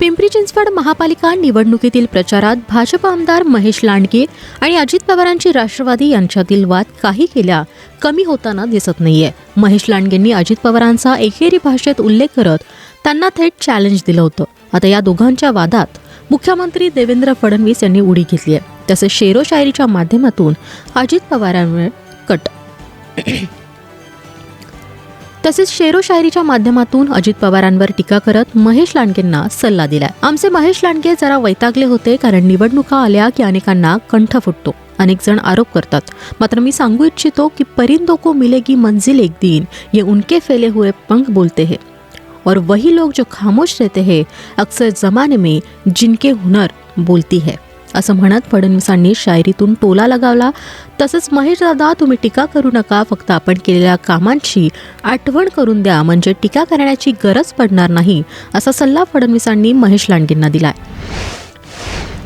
पिंपरी चिंचवड महापालिका निवडणुकीतील प्रचारात भाजप आमदार महेश लांडगे आणि अजित पवारांची राष्ट्रवादी यांच्यातील वाद काही केल्या कमी होताना दिसत नाहीये. महेश लांडगेंनी अजित पवारांचा एकेरी भाषेत उल्लेख करत त्यांना थेट चॅलेंज दिलं होतं. आता या दोघांच्या वादात मुख्यमंत्री देवेंद्र फडणवीस यांनी उडी घेतली आहे तसेच शेरो शायरीच्या माध्यमातून अजित पवारांवर कट. तसेच शेरो शायरीच्या माध्यमातून अजित पवारांवर टीका करत महेश लांडगेंना सल्ला दिलाय. आमचे महेश लांडगे जरा वैतागले होते कारण निवडणुका आल्या की अनेकांना कंठ फुटतो. अनेक जण आरोप करतात. मात्र मी सांगू इच्छितो की परिंदों को मिलेगी मंजिल एक दिन ये उनके फैले हुए पंख बोलते हैं. और वही लोग जो खामोश रहते हैं अक्सर जमाने में जिनके हुनर बोलती है। असं म्हणत फडणवीसांनी शायरीतून टोला लगावला. तसंच महेश दादा तुम्ही टीका करू नका. फक्त आपण केलेल्या कामांची आठवण करून द्या. म्हणजे टीका करण्याची गरज पडणार नाही असा सल्ला फडणवीसांनी महेश लांडगेंना दिलाय.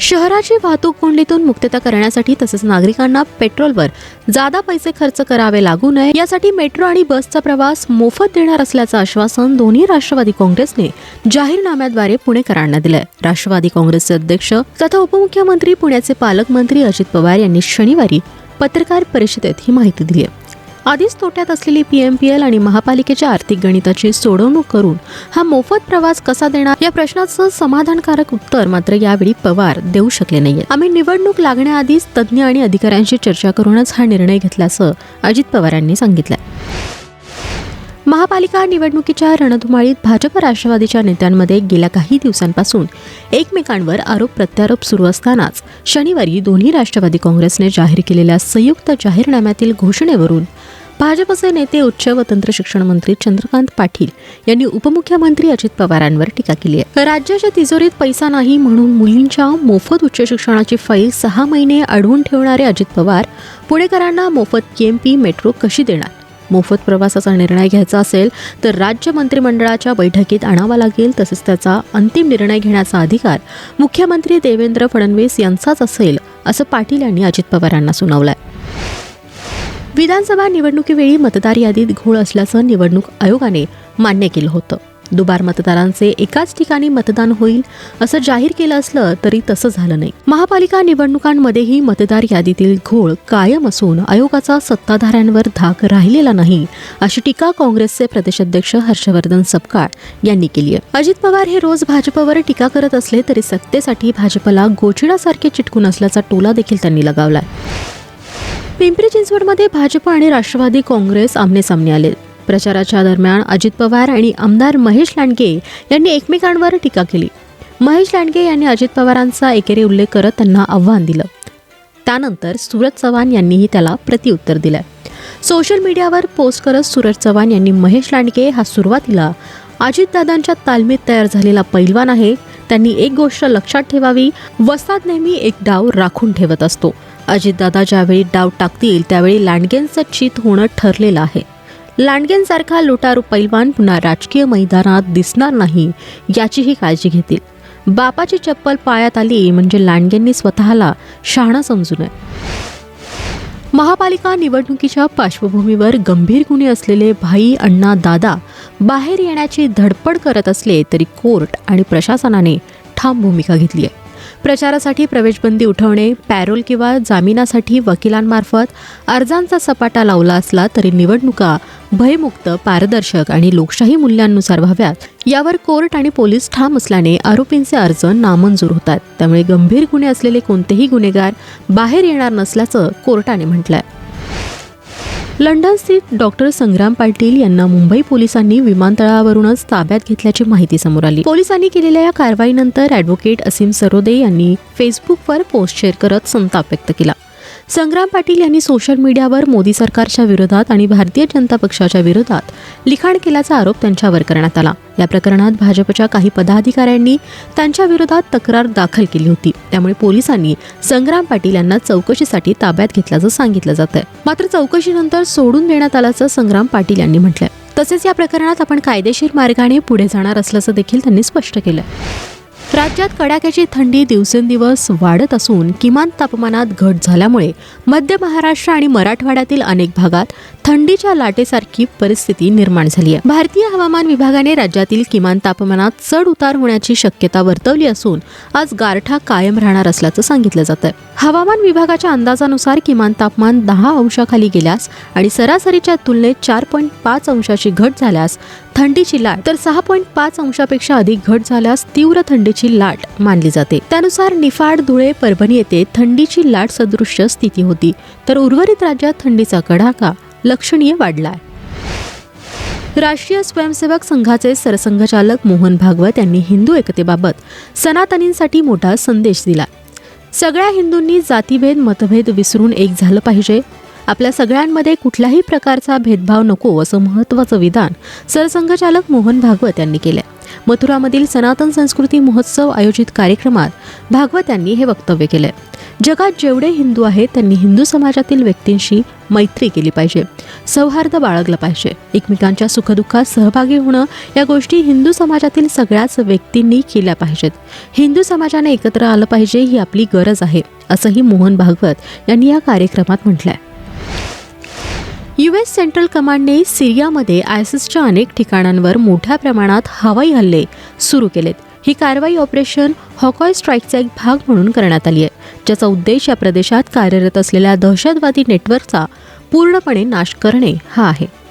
शहराची वाहतूक कोंडीतून मुक्तता करण्यासाठी तसेच नागरिकांना पेट्रोलवर जादा पैसे खर्च करावे लागू नये यासाठी मेट्रो आणि बसचा प्रवास मोफत देणार असल्याचं आश्वासन दोन्ही राष्ट्रवादी काँग्रेसने जाहीरनाम्याद्वारे पुणेकरांना दिलंय. राष्ट्रवादी काँग्रेसचे अध्यक्ष तथा उपमुख्यमंत्री पुण्याचे पालकमंत्री अजित पवार यांनी शनिवारी पत्रकार परिषदेत ही माहिती दिली आहे. आधीच तोट्यात असलेली पीएमपीएल आणि महापालिकेच्या आर्थिक गणिताची सोडवणूक करून हा मोफत प्रवास कसा देणार? या प्रश्नाचं समाधानकारक उत्तर मात्र यावेळी पवार देऊ शकले नाहीये. आम्ही निवडणूक लागण्याआधीच तज्ज्ञ आणि अधिकाऱ्यांशी चर्चा करूनच हा निर्णय घेतल्याचं अजित पवार यांनी महापालिका निवडणुकीच्या रणधुमाळीत भाजप राष्ट्रवादीच्या नेत्यांमध्ये गेल्या काही दिवसांपासून एकमेकांवर आरोप प्रत्यारोप सुरू असतानाच शनिवारी दोन्ही राष्ट्रवादी काँग्रेसने जाहीर केलेल्या संयुक्त जाहीरनाम्यातील घोषणेवरून भाजपचे नेते उच्च व तंत्र शिक्षण मंत्री चंद्रकांत पाटील यांनी उपमुख्यमंत्री अजित पवारांवर टीका केली आहे. राज्याच्या तिजोरीत पैसा नाही म्हणून मुलींच्या मोफत उच्च शिक्षणाची फाईल सहा महिने अडवून ठेवणारे अजित पवार पुणेकरांना मोफत केएमपी मेट्रो कशी देणार? मोफत प्रवासाचा निर्णय घ्यायचा असेल तर राज्य मंत्रिमंडळाच्या बैठकीत आणावा लागेल तसेच त्याचा अंतिम निर्णय घेण्याचा अधिकार मुख्यमंत्री देवेंद्र फडणवीस यांचाच असेल असं पाटील यांनी अजित पवारांना सुनावलं आहे विधानसभा निवडणुकीवेळी मतदार यादीत घोळ असल्याचं निवडणूक आयोगाने मान्य केलं होतं. दुबार मतदारांचे एकाच ठिकाणी मतदान होईल असं जाहीर केलं असलं तरी तसं झालं नाही. महापालिका निवडणुकांमध्येही मतदार यादीतील घोळ कायम असून आयोगाचा सत्ताधाऱ्यांवर धाक राहिलेला नाही अशी टीका काँग्रेसचे प्रदेशाध्यक्ष हर्षवर्धन सपकाळ यांनी केली आहे. अजित पवार हे रोज भाजपवर टीका करत असले तरी सत्तेसाठी भाजपला गोचिडासारखे चिटकून असल्याचा टोला देखील त्यांनी लगावलाय. पिंपरी चिंचवडमध्ये भाजप आणि राष्ट्रवादी काँग्रेस आमनेसामने आले. प्रचाराच्या दरम्यान अजित पवार आणि आमदार महेश लांडगे यांनी एकमेकांवर टीका केली. महेश लांडगे यांनी अजित पवारांचा एकेरी उल्लेख करत त्यांना आव्हान दिलं. त्यानंतर सूरज चव्हाण यांनीही त्याला प्रत्युत्तर दिलं सोशल मीडियावर पोस्ट करत सूरज चव्हाण यांनी महेश लांडगे हा सुरुवातीला अजितदादांच्या तालमीत तयार झालेला पैलवान आहे. त्यांनी एक गोष्ट लक्षात ठेवावी वसाद नेहमी एक डाव राखून ठेवत असतो. अजितदादा ज्यावेळी डाव टाकतील त्यावेळी लांडगेंचं चित होणं ठरलेलं आहे. लांडगेंसारखा लुटारू पैलवान पुन्हा राजकीय मैदानात दिसणार नाही याचीही काळजी घेतील. बापाची चप्पल पायात आली म्हणजे लांडगेंनी स्वतःला शहाणा समजू नये. महापालिका निवडणुकीच्या पार्श्वभूमीवर गंभीर गुन्हे असलेले भाई अण्णा दादा बाहेर येण्याची धडपड करत असले तरी कोर्ट आणि प्रशासनाने ठाम भूमिका घेतली आहे. प्रचारासाठी प्रवेशबंदी उठवणे पॅरोल किंवा जामिनासाठी वकिलांमार्फत अर्जांचा सपाटा लावला असला तरी निवडणुका भयमुक्त पारदर्शक आणि लोकशाही मूल्यांनुसार व्हाव्यात. यावर कोर्ट आणि पोलीस ठाम असल्याने आरोपींचे अर्ज नामंजूर होतात. त्यामुळे गंभीर गुन्हे असलेले कोणतेही गुन्हेगार बाहेर येणार नसल्याचं कोर्टाने म्हटलं आहे स्थित डॉक्टर संग्राम पाटील यांना मुंबई पोलिसांनी विमानतळावरूनच ताब्यात घेतल्याची माहिती समोर आली. पोलिसांनी केलेल्या या कारवाईनंतर ॲडव्होकेट असीम सरोदे यांनी फेसबुकवर पोस्ट शेअर करत संताप व्यक्त केला. संग्राम पाटील यांनी सोशल मीडियावर मोदी सरकारच्या विरोधात आणि भारतीय जनता पक्षाच्या विरोधात लिखाण केल्याचा आरोप त्यांच्यावर करण्यात आला. या प्रकरणात भाजपच्या काही पदाधिकाऱ्यांनी त्यांच्या विरोधात तक्रार दाखल केली होती. त्यामुळे पोलिसांनी संग्राम पाटील यांना चौकशीसाठी ताब्यात घेतल्याचं सांगितलं जात आहे मात्र चौकशीनंतर सोडून देण्यात आल्याचं संग्राम पाटील यांनी म्हटलंय. तसेच या प्रकरणात आपण कायदेशीर मार्गाने पुढे जाणार असल्याचं देखील त्यांनी स्पष्ट केलं राज्यात कडाक्याची थंडी दिवसेंदिवस वाढत असून किमान तापमानात घट झाल्यामुळे मध्य महाराष्ट्र आणि मराठवाड्यातील अनेक भागात थंडीच्या लाटेसारखी परिस्थिती निर्माण झाली आहे. भारतीय हवामान विभागाने राज्यातील किमान तापमानात चढ उतार होण्याची शक्यता वर्तवली असून आज गारठा कायम राहणार असल्याचं सांगितलं जात आहे हवामान विभागाच्या अंदाजानुसार किमान तापमान दहा अंशाखाली गेल्यास आणि सरासरीच्या तुलनेत चार पॉईंट पाच अंशाची घट झाल्यास थंडीची लाट तर सहा पॉईंट पाच अंशापेक्षा अधिक घट झाल्यास तीव्र थंडीची लाट मानली जाते. त्यानुसार निफाड धुळे परभणी येथे थंडीची लाट सदृश्य स्थिती होती. तर उर्वरित राज्यात थंडीचा कडाका लक्षणीय वाढला आहे राष्ट्रीय स्वयंसेवक संघाचे सरसंघचालक मोहन भागवत यांनी हिंदू एकतेबाबत सनातनींसाठी मोठा संदेश दिला सगळ्या हिंदूंनी जातीभेद मतभेद विसरून एक झालं पाहिजे. आपल्या सगळ्यांमध्ये कुठल्याही प्रकारचा भेदभाव नको असं महत्त्वाचं विधान सरसंघचालक मोहन भागवत यांनी केलं मथुरामधील सनातन संस्कृती महोत्सव आयोजित कार्यक्रमात भागवत यांनी हे वक्तव्य केले जगात जेवढे हिंदू आहेत त्यांनी हिंदू समाजातील व्यक्तींशी मैत्री केली पाहिजे. सौहार्द बाळगलं पाहिजे. एकमेकांच्या सुखदुःखात सहभागी होणं या गोष्टी हिंदू समाजातील सगळ्याच व्यक्तींनी केल्या पाहिजेत. हिंदू समाजाने एकत्र आलं पाहिजे ही आपली गरज आहे असंही मोहन भागवत यांनी या कार्यक्रमात म्हटलंय. युएस सेंट्रल कमांडने सिरियामध्ये आयसिसच्या अनेक ठिकाणांवर मोठ्या प्रमाणात हवाई हल्ले सुरू केलेत. ही कारवाई ऑपरेशन हॉकॉय स्ट्राईकचा एक भाग म्हणून करण्यात आली आहे ज्याचा उद्देश या प्रदेशात कार्यरत असलेल्या दहशतवादी नेटवर्कचा पूर्णपणे नाश करणे हा आहे.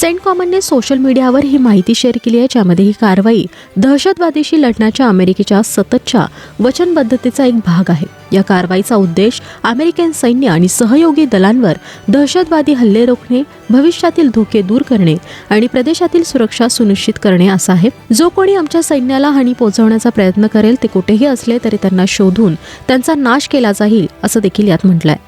सेंट कॉमनने सोशल मीडियावर ही माहिती शेअर केली आहे ज्यामध्ये ही कारवाई दहशतवादीशी लढण्याच्या अमेरिकेच्या सततच्या वचनबद्धतेचा एक भाग आहे. या कारवाईचा उद्देश अमेरिकन सैन्य आणि सहयोगी दलांवर दहशतवादी हल्ले रोखणे भविष्यातील धोके दूर करणे आणि प्रदेशातील सुरक्षा सुनिश्चित करणे असा आहे. जो कोणी आमच्या सैन्याला हानी पोहोचवण्याचा प्रयत्न करेल ते कुठेही असले तरी त्यांना शोधून त्यांचा नाश केला जाईल असं देखील यात म्हटलंय.